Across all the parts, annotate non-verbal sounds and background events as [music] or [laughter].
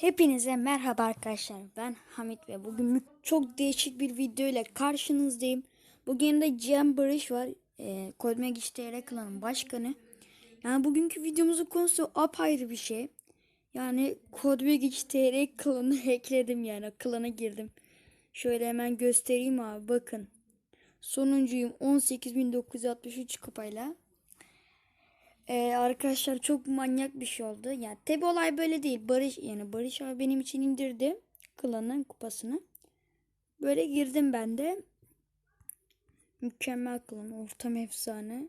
Hepinize merhaba arkadaşlar. Ben Hamit ve bugün çok değişik bir video ile karşınızdayım. Bugün de Cihan Barış var. E, Kodmek İşte Klan'ın başkanı. Yani bugünkü videomuzun konusu apayrı bir şey. Yani Kodmek İşte Klan'ı [laughs] ekledim yani. Klana girdim. Şöyle hemen göstereyim abi bakın. Sonuncuyum 18.963 kupayla. Ee, arkadaşlar çok manyak bir şey oldu. Yani tabi olay böyle değil. Barış yani Barış abi benim için indirdi klanın kupasını. Böyle girdim ben de. Mükemmel klan. Ortam efsane.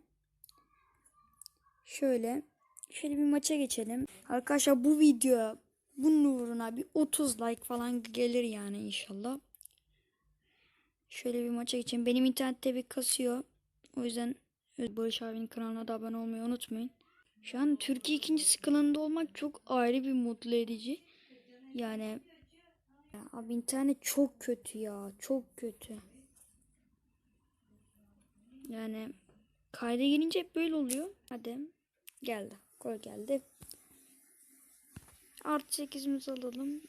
Şöyle. Şöyle bir maça geçelim. Arkadaşlar bu video bunun uğruna bir 30 like falan gelir yani inşallah. Şöyle bir maça geçelim. Benim internette bir kasıyor. O yüzden Barış abinin kanalına da abone olmayı unutmayın. Şu an Türkiye ikincisi klanında olmak çok ayrı bir mutlu edici. Yani ya abi internet çok kötü ya. Çok kötü. Yani kayda gelince hep böyle oluyor. Hadi geldi. Gol geldi. Artı 8'imizi alalım.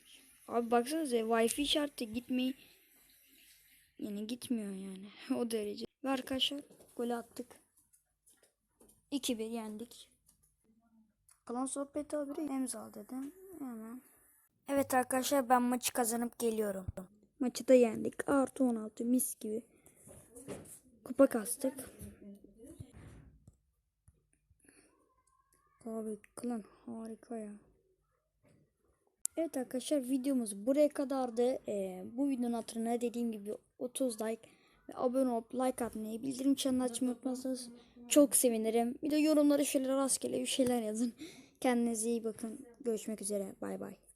Abi baksanıza Wi-Fi şartı gitmeyi yani gitmiyor yani [laughs] o derece. Ve arkadaşlar gol attık. 2-1 yendik. Kalan sohbeti haberi imza dedim. Hemen. Evet arkadaşlar ben maçı kazanıp geliyorum. Maçı da yendik. Artı 16 mis gibi. Kupa kastık. Abi klan harika ya. Evet arkadaşlar videomuz buraya kadardı. Ee, bu videonun hatırına dediğim gibi 30 like ve abone olup like atmayı, bildirim çanını açmayı unutmazsanız çok sevinirim. Bir de yorumlara şöyle rastgele bir şeyler yazın. Kendinize iyi bakın. Görüşmek üzere. Bay bay.